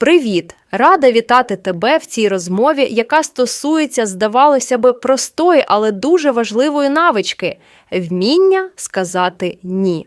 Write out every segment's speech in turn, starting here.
Привіт! Рада вітати тебе в цій розмові, яка стосується, здавалося би, простої, але дуже важливої навички вміння сказати ні.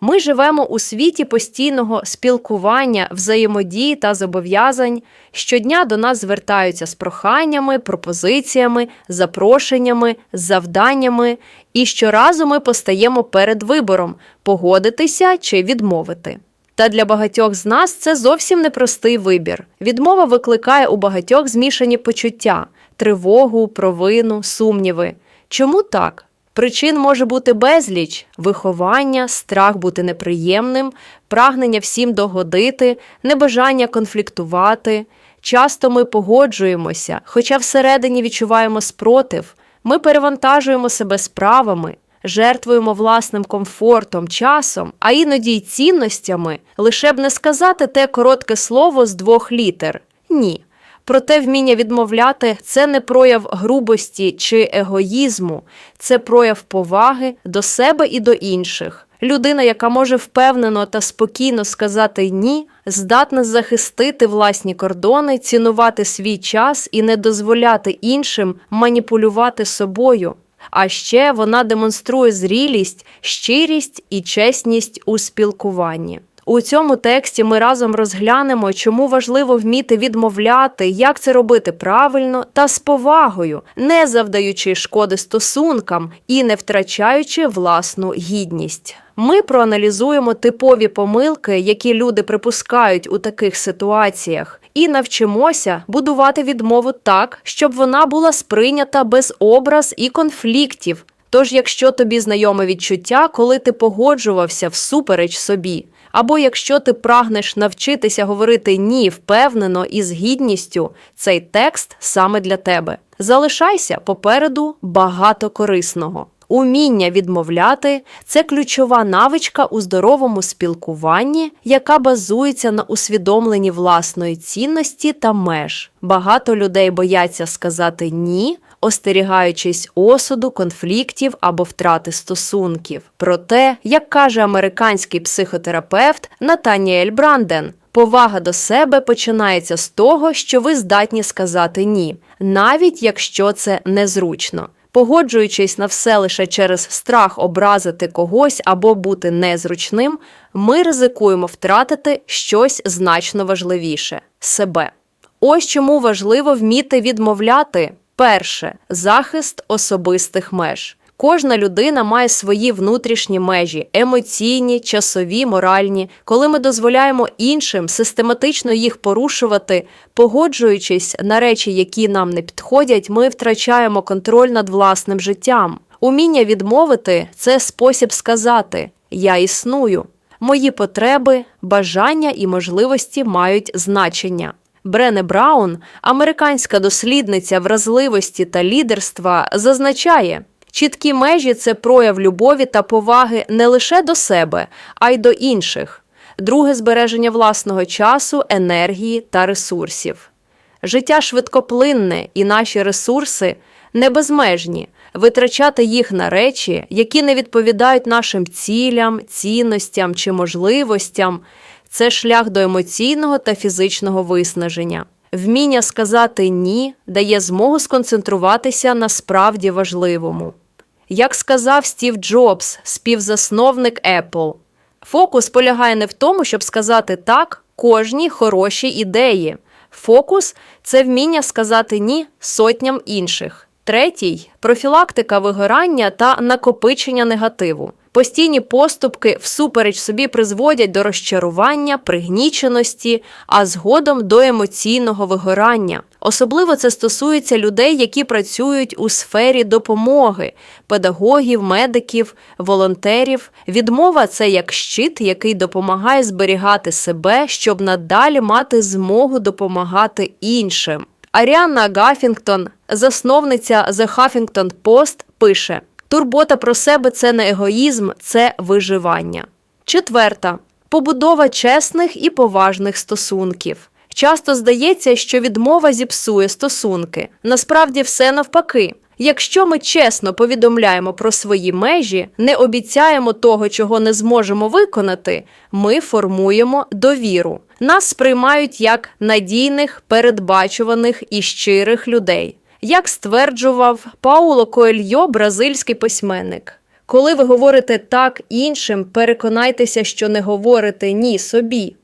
Ми живемо у світі постійного спілкування, взаємодії та зобов'язань. Щодня до нас звертаються з проханнями, пропозиціями, запрошеннями, завданнями, і щоразу ми постаємо перед вибором погодитися чи відмовити. Та для багатьох з нас це зовсім непростий вибір. Відмова викликає у багатьох змішані почуття, тривогу, провину, сумніви. Чому так? Причин може бути безліч: виховання, страх бути неприємним, прагнення всім догодити, небажання конфліктувати. Часто ми погоджуємося, хоча всередині відчуваємо спротив. Ми перевантажуємо себе справами, жертвуємо власним комфортом, часом, а іноді й цінностями, лише б не сказати те коротке слово з двох літер ні. Проте вміння відмовляти це не прояв грубості чи егоїзму, це прояв поваги до себе і до інших. Людина, яка може впевнено та спокійно сказати ні, здатна захистити власні кордони, цінувати свій час і не дозволяти іншим маніпулювати собою. А ще вона демонструє зрілість, щирість і чесність у спілкуванні. У цьому тексті ми разом розглянемо, чому важливо вміти відмовляти, як це робити правильно та з повагою, не завдаючи шкоди стосункам і не втрачаючи власну гідність. Ми проаналізуємо типові помилки, які люди припускають у таких ситуаціях, і навчимося будувати відмову так, щоб вона була сприйнята без образ і конфліктів. Тож, якщо тобі знайоме відчуття, коли ти погоджувався всупереч собі, або якщо ти прагнеш навчитися говорити ні впевнено і з гідністю, цей текст саме для тебе. Залишайся попереду багато корисного. Уміння відмовляти це ключова навичка у здоровому спілкуванні, яка базується на усвідомленні власної цінності та меж. Багато людей бояться сказати ні, остерігаючись осуду, конфліктів або втрати стосунків. Проте, як каже американський психотерапевт Натаніель Бранден, повага до себе починається з того, що ви здатні сказати ні, навіть якщо це незручно. Погоджуючись на все лише через страх образити когось або бути незручним, ми ризикуємо втратити щось значно важливіше себе. Ось чому важливо вміти відмовляти. Перше захист особистих меж. Кожна людина має свої внутрішні межі, емоційні, часові, моральні. Коли ми дозволяємо іншим систематично їх порушувати, погоджуючись на речі, які нам не підходять, ми втрачаємо контроль над власним життям. Уміння відмовити це спосіб сказати Я існую. Мої потреби, бажання і можливості мають значення. Брене Браун, американська дослідниця вразливості та лідерства, зазначає, чіткі межі це прояв любові та поваги не лише до себе, а й до інших. Друге збереження власного часу, енергії та ресурсів. Життя швидкоплинне і наші ресурси не безмежні. Витрачати їх на речі, які не відповідають нашим цілям, цінностям чи можливостям, це шлях до емоційного та фізичного виснаження. Вміння сказати ні дає змогу сконцентруватися на справді важливому. Як сказав Стів Джобс, співзасновник Apple, фокус полягає не в тому, щоб сказати так кожній хорошій ідеї. Фокус це вміння сказати ні сотням інших. Третій профілактика вигорання та накопичення негативу. Постійні поступки всупереч собі призводять до розчарування, пригніченості, а згодом до емоційного вигорання. Особливо це стосується людей, які працюють у сфері допомоги, педагогів, медиків, волонтерів. Відмова це як щит, який допомагає зберігати себе, щоб надалі мати змогу допомагати іншим. Аріанна Гафінгтон, засновниця The Huffington Post, пише. Турбота про себе це не егоїзм, це виживання. Четверта побудова чесних і поважних стосунків. Часто здається, що відмова зіпсує стосунки. Насправді, все навпаки. Якщо ми чесно повідомляємо про свої межі, не обіцяємо того, чого не зможемо виконати, ми формуємо довіру. Нас сприймають як надійних, передбачуваних і щирих людей. Як стверджував Пауло Коельйо, бразильський письменник. Коли ви говорите так іншим, переконайтеся, що не говорите ні собі.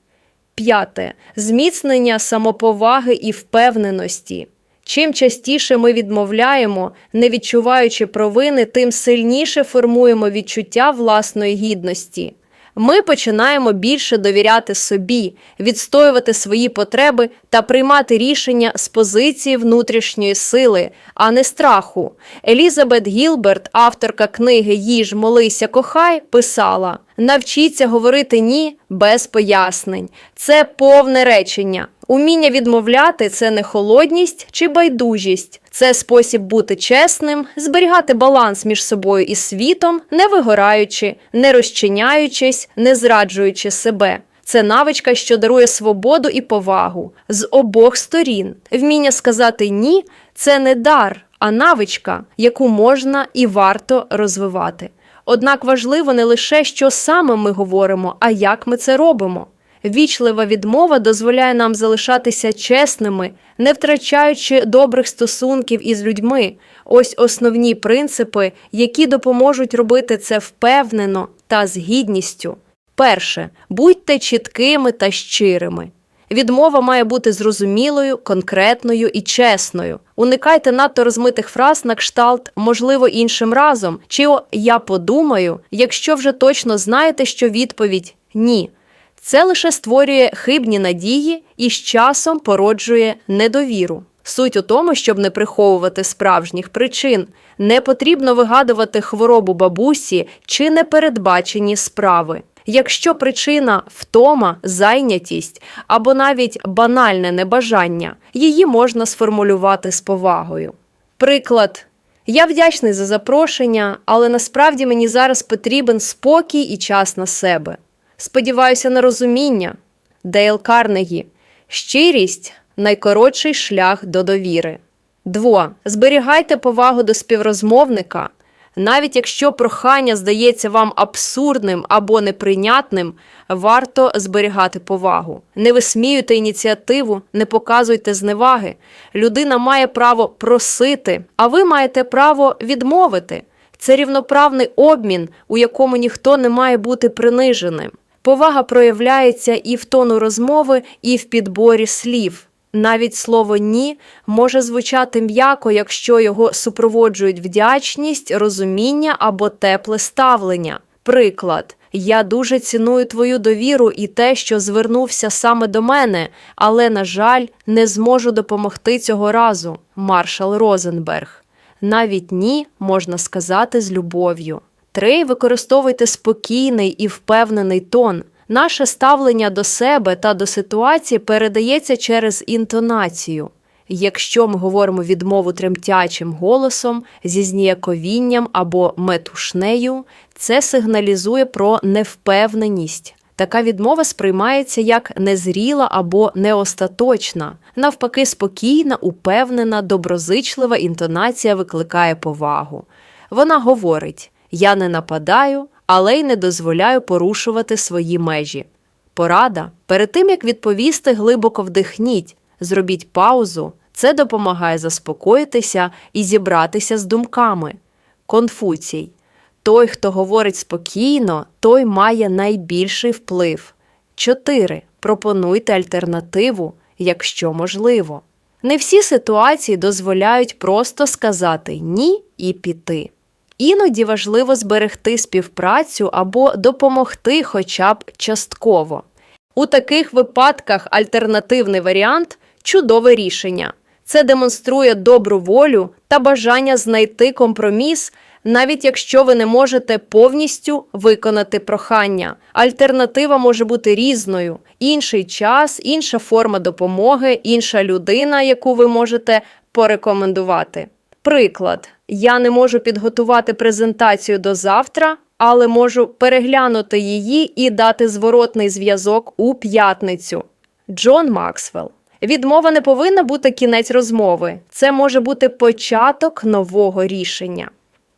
П'яте зміцнення самоповаги і впевненості. Чим частіше ми відмовляємо, не відчуваючи провини, тим сильніше формуємо відчуття власної гідності. Ми починаємо більше довіряти собі, відстоювати свої потреби та приймати рішення з позиції внутрішньої сили, а не страху. Елізабет Гілберт, авторка книги Їж, молися, кохай, писала: навчіться говорити ні без пояснень. Це повне речення. Уміння відмовляти це не холодність чи байдужість, це спосіб бути чесним, зберігати баланс між собою і світом, не вигораючи, не розчиняючись, не зраджуючи себе. Це навичка, що дарує свободу і повагу з обох сторін. Вміння сказати ні це не дар, а навичка, яку можна і варто розвивати. Однак важливо не лише, що саме ми говоримо, а як ми це робимо. Вічлива відмова дозволяє нам залишатися чесними, не втрачаючи добрих стосунків із людьми. Ось основні принципи, які допоможуть робити це впевнено та з гідністю. Перше, будьте чіткими та щирими. Відмова має бути зрозумілою, конкретною і чесною. Уникайте надто розмитих фраз на кшталт, можливо, іншим разом, чи я подумаю, якщо вже точно знаєте, що відповідь ні. Це лише створює хибні надії і з часом породжує недовіру. Суть у тому, щоб не приховувати справжніх причин. Не потрібно вигадувати хворобу бабусі чи непередбачені справи. Якщо причина втома, зайнятість або навіть банальне небажання, її можна сформулювати з повагою. Приклад. Я вдячний за запрошення, але насправді мені зараз потрібен спокій і час на себе. Сподіваюся на розуміння. Дейл Карнегі. Щирість найкоротший шлях до довіри. Дво. Зберігайте повагу до співрозмовника. Навіть якщо прохання здається вам абсурдним або неприйнятним, варто зберігати повагу. Не висміюйте ініціативу, не показуйте зневаги. Людина має право просити, а ви маєте право відмовити. Це рівноправний обмін, у якому ніхто не має бути приниженим. Повага проявляється і в тону розмови, і в підборі слів. Навіть слово ні може звучати м'яко, якщо його супроводжують вдячність, розуміння або тепле ставлення. Приклад, я дуже ціную твою довіру і те, що звернувся саме до мене, але, на жаль, не зможу допомогти цього разу. Маршал Розенберг. Навіть ні можна сказати з любов'ю. Три використовуйте спокійний і впевнений тон. Наше ставлення до себе та до ситуації передається через інтонацію. Якщо ми говоримо відмову тремтячим голосом, зі зніяковінням або метушнею, це сигналізує про невпевненість. Така відмова сприймається як незріла або неостаточна. Навпаки, спокійна, упевнена, доброзичлива інтонація викликає повагу. Вона говорить: Я не нападаю, але й не дозволяю порушувати свої межі. Порада перед тим як відповісти, глибоко вдихніть, зробіть паузу. Це допомагає заспокоїтися і зібратися з думками. Конфуцій. Той, хто говорить спокійно, той має найбільший вплив. 4. Пропонуйте альтернативу, якщо можливо. Не всі ситуації дозволяють просто сказати ні і піти. Іноді важливо зберегти співпрацю або допомогти хоча б частково. У таких випадках альтернативний варіант чудове рішення. Це демонструє добру волю та бажання знайти компроміс, навіть якщо ви не можете повністю виконати прохання. Альтернатива може бути різною: інший час, інша форма допомоги, інша людина, яку ви можете порекомендувати. Приклад, я не можу підготувати презентацію до завтра, але можу переглянути її і дати зворотний зв'язок у п'ятницю. Джон Максвелл. Відмова не повинна бути кінець розмови. Це може бути початок нового рішення.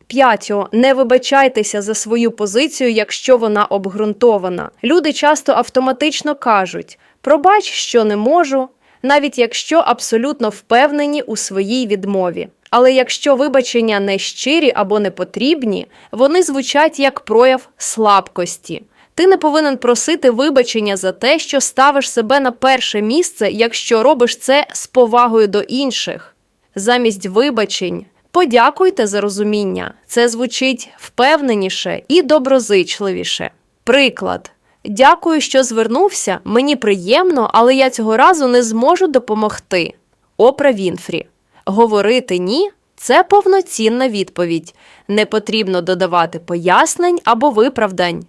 П'ятьо. Не вибачайтеся за свою позицію, якщо вона обґрунтована. Люди часто автоматично кажуть: пробач, що не можу, навіть якщо абсолютно впевнені у своїй відмові. Але якщо вибачення не щирі або не потрібні, вони звучать як прояв слабкості. Ти не повинен просити вибачення за те, що ставиш себе на перше місце, якщо робиш це з повагою до інших. Замість вибачень подякуйте за розуміння. Це звучить впевненіше і доброзичливіше. Приклад. Дякую, що звернувся. Мені приємно, але я цього разу не зможу допомогти. Опра Вінфрі. Говорити ні це повноцінна відповідь. Не потрібно додавати пояснень або виправдань.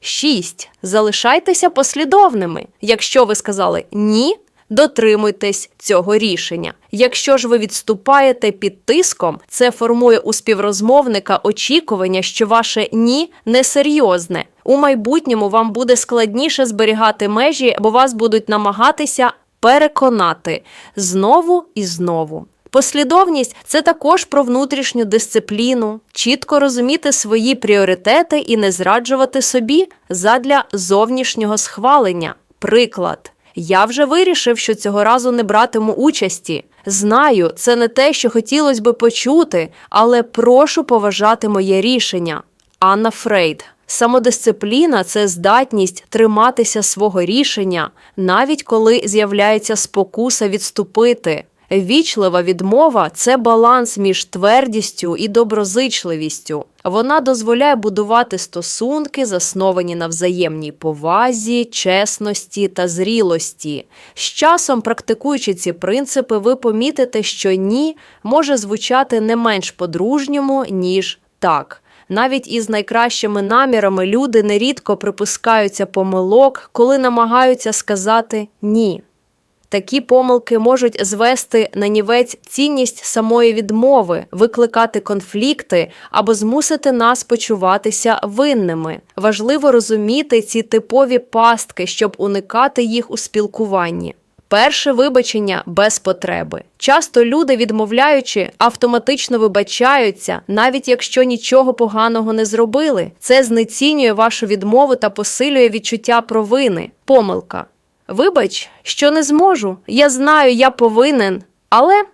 6. Залишайтеся послідовними. Якщо ви сказали ні, дотримуйтесь цього рішення. Якщо ж ви відступаєте під тиском, це формує у співрозмовника очікування, що ваше ні несерйозне. У майбутньому вам буде складніше зберігати межі, бо вас будуть намагатися переконати знову і знову. Послідовність це також про внутрішню дисципліну, чітко розуміти свої пріоритети і не зраджувати собі задля зовнішнього схвалення. Приклад. Я вже вирішив, що цього разу не братиму участі. Знаю, це не те, що хотілося би почути, але прошу поважати моє рішення. Анна Фрейд. Самодисципліна це здатність триматися свого рішення, навіть коли з'являється спокуса відступити. Вічлива відмова це баланс між твердістю і доброзичливістю. Вона дозволяє будувати стосунки, засновані на взаємній повазі, чесності та зрілості. З часом, практикуючи ці принципи, ви помітите, що ні може звучати не менш по-дружньому, ніж так. Навіть із найкращими намірами люди нерідко припускаються помилок, коли намагаються сказати ні. Такі помилки можуть звести на нівець цінність самої відмови, викликати конфлікти або змусити нас почуватися винними. Важливо розуміти ці типові пастки, щоб уникати їх у спілкуванні. Перше вибачення без потреби. Часто люди, відмовляючи, автоматично вибачаються, навіть якщо нічого поганого не зробили. Це знецінює вашу відмову та посилює відчуття провини. Помилка. Вибач, що не зможу. Я знаю, я повинен, але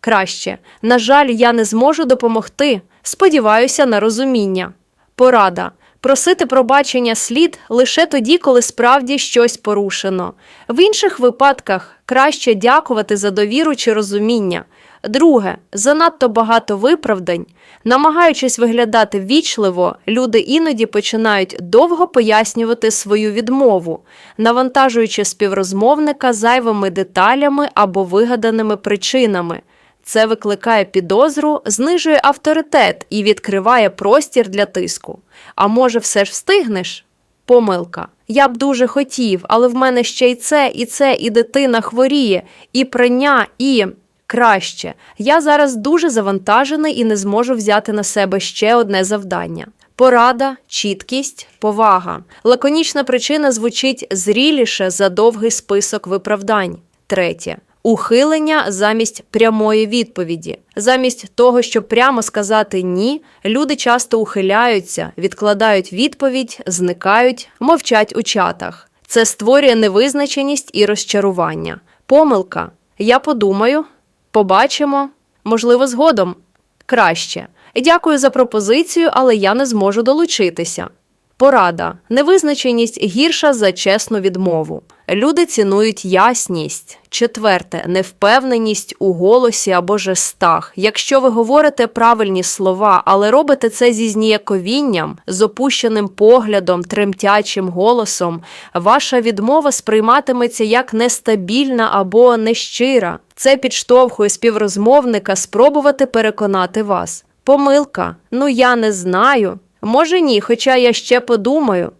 краще. На жаль, я не зможу допомогти. Сподіваюся на розуміння. Порада. Просити пробачення слід лише тоді, коли справді щось порушено. В інших випадках краще дякувати за довіру чи розуміння. Друге, занадто багато виправдань. Намагаючись виглядати вічливо, люди іноді починають довго пояснювати свою відмову, навантажуючи співрозмовника зайвими деталями або вигаданими причинами. Це викликає підозру, знижує авторитет і відкриває простір для тиску. А може, все ж встигнеш? Помилка. Я б дуже хотів, але в мене ще й це, і це, і дитина хворіє, і прання, і краще. Я зараз дуже завантажений і не зможу взяти на себе ще одне завдання. Порада, чіткість, повага. Лаконічна причина звучить зріліше за довгий список виправдань. Третє. Ухилення замість прямої відповіді. Замість того, щоб прямо сказати ні, люди часто ухиляються, відкладають відповідь, зникають, мовчать у чатах. Це створює невизначеність і розчарування. Помилка. Я подумаю, побачимо, можливо, згодом. Краще. Дякую за пропозицію, але я не зможу долучитися. Порада. Невизначеність гірша за чесну відмову. Люди цінують ясність. Четверте невпевненість у голосі або жестах. Якщо ви говорите правильні слова, але робите це зі зніяковінням, з опущеним поглядом, тремтячим голосом, ваша відмова сприйматиметься як нестабільна або нещира. Це підштовхує співрозмовника спробувати переконати вас. Помилка. Ну я не знаю. Може, ні, хоча я ще подумаю.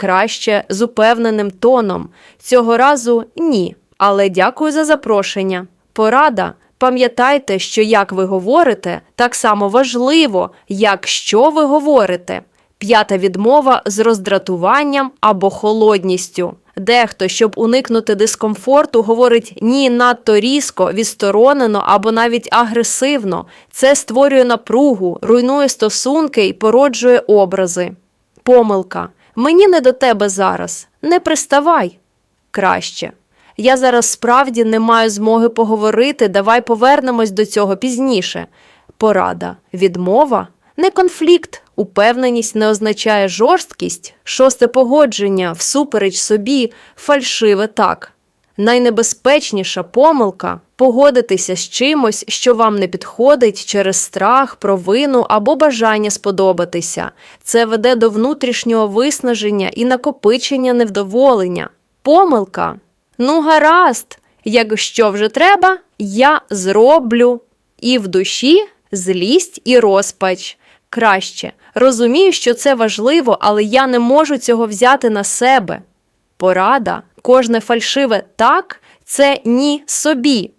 Краще з упевненим тоном. Цього разу ні. Але дякую за запрошення. Порада. Пам'ятайте, що як ви говорите, так само важливо, як що ви говорите. П'ята відмова з роздратуванням або холодністю. Дехто, щоб уникнути дискомфорту, говорить ні надто різко, відсторонено або навіть агресивно. Це створює напругу, руйнує стосунки і породжує образи. Помилка. Мені не до тебе зараз. Не приставай. Краще. Я зараз справді не маю змоги поговорити, давай повернемось до цього пізніше. Порада. Відмова не конфлікт. Упевненість не означає жорсткість, шосте погодження, всупереч собі, фальшиве так. Найнебезпечніша помилка погодитися з чимось, що вам не підходить через страх, провину або бажання сподобатися. Це веде до внутрішнього виснаження і накопичення невдоволення. Помилка. Ну, гаразд, якщо вже треба, я зроблю. І в душі злість і розпач. Краще. Розумію, що це важливо, але я не можу цього взяти на себе. Порада, кожне фальшиве так це ні собі.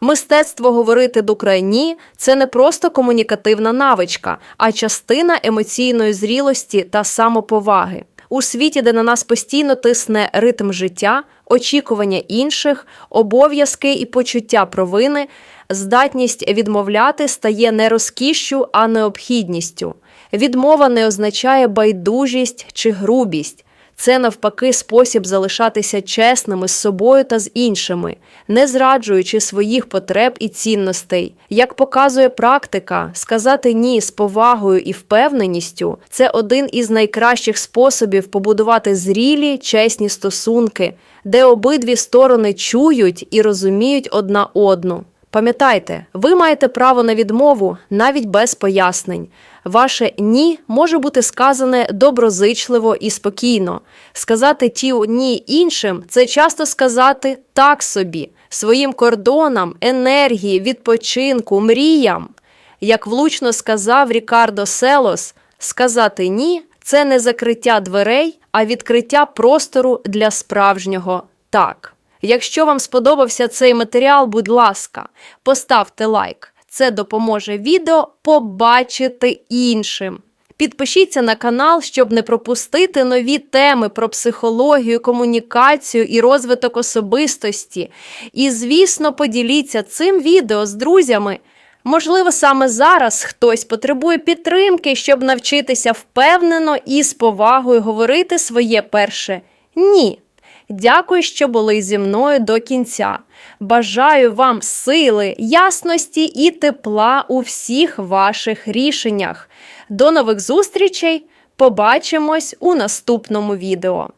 Мистецтво говорити до крайні це не просто комунікативна навичка, а частина емоційної зрілості та самоповаги. У світі, де на нас постійно тисне ритм життя, очікування інших, обов'язки і почуття провини, здатність відмовляти стає не розкішшю, а необхідністю. Відмова не означає байдужість чи грубість. Це навпаки спосіб залишатися чесними з собою та з іншими, не зраджуючи своїх потреб і цінностей. Як показує практика, сказати ні з повагою і впевненістю це один із найкращих способів побудувати зрілі, чесні стосунки, де обидві сторони чують і розуміють одна одну. Пам'ятайте, ви маєте право на відмову навіть без пояснень. Ваше ні може бути сказане доброзичливо і спокійно. Сказати ті ні іншим це часто сказати так собі, своїм кордонам, енергії, відпочинку, мріям. Як влучно сказав Рікардо Селос, сказати ні це не закриття дверей, а відкриття простору для справжнього так. Якщо вам сподобався цей матеріал, будь ласка, поставте лайк. Це допоможе відео побачити іншим. Підпишіться на канал, щоб не пропустити нові теми про психологію, комунікацію і розвиток особистості. І, звісно, поділіться цим відео з друзями. Можливо, саме зараз хтось потребує підтримки, щоб навчитися впевнено і з повагою говорити своє перше ні. Дякую, що були зі мною до кінця. Бажаю вам сили, ясності і тепла у всіх ваших рішеннях. До нових зустрічей! Побачимось у наступному відео.